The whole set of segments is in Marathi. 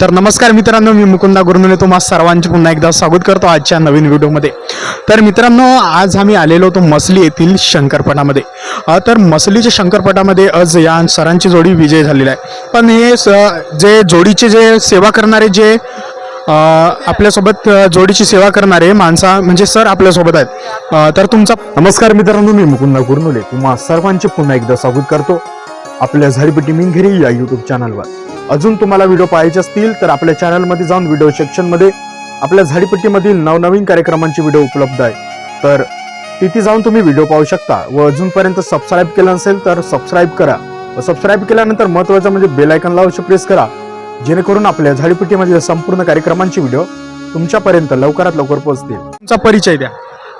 तर नमस्कार मित्रांनो मी मुकुंदा गुरुनुले तुम्हा सर्वांचे पुन्हा एकदा स्वागत करतो आजच्या नवीन व्हिडिओमध्ये. तर मित्रांनो आज आम्ही आलेलो होतो मसली येथील शंकरपटामध्ये. तर मसलीच्या शंकरपटामध्ये आज या सरांची जोडी विजय झालेली आहे. पण हे स जे जोडीचे जे सेवा करणारे जे आपल्यासोबत जोडीची सेवा करणारे माणसा म्हणजे सर आपल्यासोबत आहेत. तर तुमचा नमस्कार मित्रांनो मी मुकुंदा गुरनुले तुम्हा सर्वांचे पुन्हा एकदा स्वागत करतो. आपल्या झाडीपट्टी मिनघेरी या युट्यूब चॅनलवर अजून तुम्हाला व्हिडिओ पाहायचे असतील तर आपल्या चॅनलमध्ये जाऊन व्हिडिओ सेक्शनमध्ये आपल्या झाडीपट्टीमधील नवनवीन कार्यक्रमांचे व्हिडिओ उपलब्ध आहे. तर तिथे जाऊन तुम्ही व्हिडिओ पाहू शकता. व अजूनपर्यंत सबस्क्राईब केलं नसेल तर सबस्क्राईब करा. व सबस्क्राईब केल्यानंतर महत्त्वाचं म्हणजे बेल आयकनला अवश्य प्रेस करा. जेणेकरून आपल्या झाडीपट्टीमधील संपूर्ण कार्यक्रमांचे व्हिडिओ तुमच्यापर्यंत लवकरात लवकर पोहोचतील. तुमचा परिचय द्या.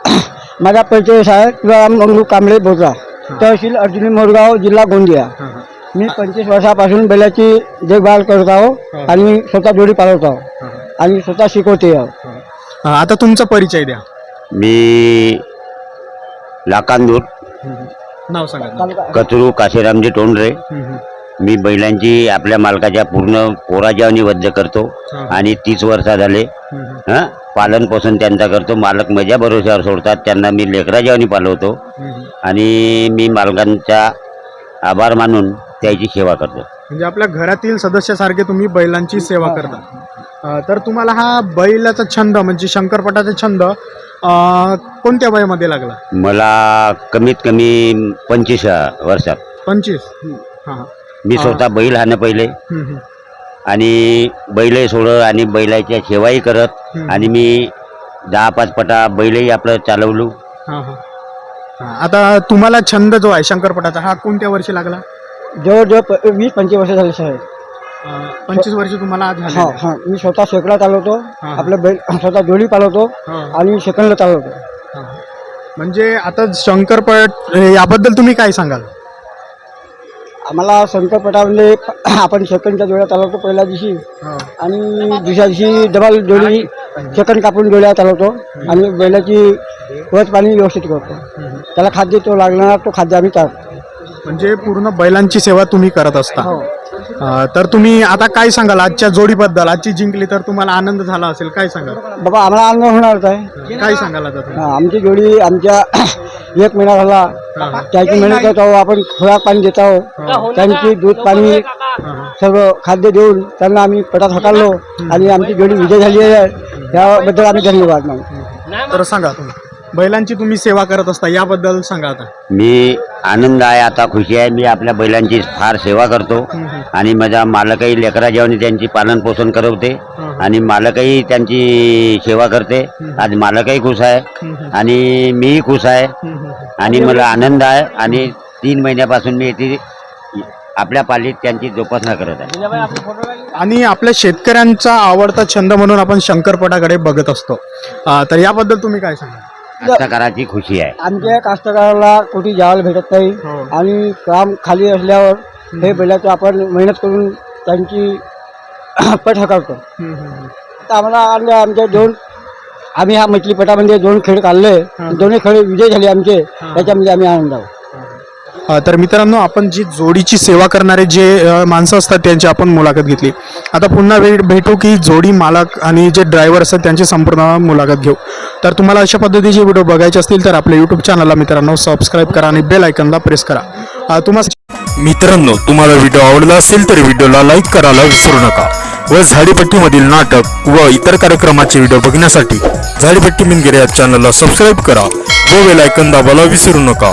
माझा परिचय तुळाराम मंगू कांबळे बोजा तहसील अर्जुनी मोरगाव जिल्हा गोंदिया. मी पंचवीस वर्षापासून बैलाची देखभाल करत आहो आणि स्वतः जोडी पाळवत आहो. आणि स्वतः शिकवते आहो. आता तुमचा परिचय द्या. मी लाकांदूर नाव सांगा कचरू काशीरामजी टोंडरे. मी बैलांची आपल्या मालकाच्या पूर्ण पोराजावनी वद्ध करतो आणि तीस वर्ष झाले. हं? पालन पोषण त्यांचा करतो. मालक माझ्या भरोश्यावर सोडतात. त्यांना मी लेकराजावनी पालवतो आणि मी मालकांचा आभार मानून त्याची सेवा करतो म्हणजे आपल्या घरातील सदस्यासारखे तुम्ही बैलांची सेवा करता. अ, तर तुम्हाला हा बैलाचा छंद म्हणजे शंकरपटाचा छंद अ, कोणत्या वयामध्ये लागला? मला कमीत कमी पंचवीस वर्षात. पंचवीस? हा हा. मी स्वतः बैल हाणं पहिले. हम्म, हम्म. आणि बैलही सोडत आणि बैलाच्या सेवाही करत. हम्म. आणि मी दहा पाच पटा बैलही आपलं चालवलो. हा, हा. हा, आता तुम्हाला छंद जो आहे शंकरपटाचा हा कोणत्या वर्षी लागला? जवळजवळ वीस पंचवीस वर्ष झाले साहेब पंचवीस वर्ष तुम्हाला आज झालेले हा आहे. हा. मी स्वतः शेकडा चालवतो हा. आपलं बैल स्वतः जोडी हा, आणि सेकंडला चालवतो. हा. म्हणजे आता शंकरपट हे याबद्दल तुम्ही काय सांगाल? आम्हाला शंकरपटामध्ये आपण सेकंडच्या जोड्या चालवतो पहिल्या दिवशी. आणि दुसऱ्या दिवशी डबल जोडी सेकंड कापून जोड्या चालवतो आणि बैलाची वच पाणी व्यवस्थित करतो. त्याला खाद्य तो लागणार तो खाद्य आम्ही चालतो म्हणजे पूर्ण बैलांची सेवा तुम्ही करत असता. हो. अ, तर तुम्ही आता काय सांगाल? आजच्या जोडीबद्दल आजची जिंकली तर तुम्हाला आनंद झाला असेल काय सांगाल? बाबा आम्हाला आनंद होणारच आहे काय सांगाल आता तुम्ही? हा, आमची जोडी आमच्या एक महिना झाला. त्याची मेहनत करत आहो आपण खुराक पाणी देत आहोत. त्यांची दूध पाणी सर्व खाद्य देऊन त्यांना आम्ही पटात हकाललो आणि आमची जोडी विजय झाली आहे. त्याबद्दल आम्ही धन्यवाद मानतो. तर सांगा तुम्ही. बैलांची तुम्ही सेवा करत असता याबद्दल सांगा आता. मी आनंद आहे आता खुशी आहे. मी आपल्या बैलांची फार सेवा करतो. आणि माझा मालकही लेकरा जेवणी त्यांची पालन पोषण करवते. आणि मालकही त्यांची सेवा करते. आज मालकही खुश आहे. आणि मीही खुश आहे. आणि मला आनंद आहे. आणि तीन महिन्यापासून मी येथे आपल्या पालीत त्यांची जोपासना करत आहे. आणि आपल्या शेतकऱ्यांचा आवडता छंद म्हणून आपण शंकरपटाकडे बघत असतो. तर याबद्दल तुम्ही काय सांगा कास्तकाराची खुशी आहे. आमच्या कास्तकाराला कुठे जायला भेटत नाही. हो. आणि काम खाली असल्यावर हे बैलाचं आपण मेहनत करून त्यांची पट हकालतो. तर आम्हाला आमच्या आमच्या दोन आम्ही ह्या मछलीपटामध्ये दोन खेळ काढले. दोन्ही खेळ विजय झाले आमचे. त्याच्यामध्ये आम्ही आनंद आहोत. तर मित्रांनो आपण जी जोडीची सेवा करणारे जे माणसं असतात त्यांची आपण मुलाखत घेतली. आता पुन्हा वेळ भेटू की जोडी मालक आणि जे ड्रायव्हर असतात त्यांची संपूर्ण मुलाखत घेऊ. तर तुम्हाला अशा पद्धतीचे व्हिडिओ बघायचे असतील तर आपल्या यूट्यूब चॅनलला मित्रांनो सबस्क्राईब करा आणि बेल आयकनला प्रेस करा. तुम्हाला मित्रांनो तुम्हाला व्हिडिओ आवडला असेल तर व्हिडिओला लाईक करायला विसरू नका व झाडीपट्टीमधील नाटक व इतर कार्यक्रमाचे व्हिडिओ बघण्यासाठी झाडीपट्टी मिनगिरे या चॅनलला सबस्क्राईब करा व बेल आयकन दाबायला विसरू नका.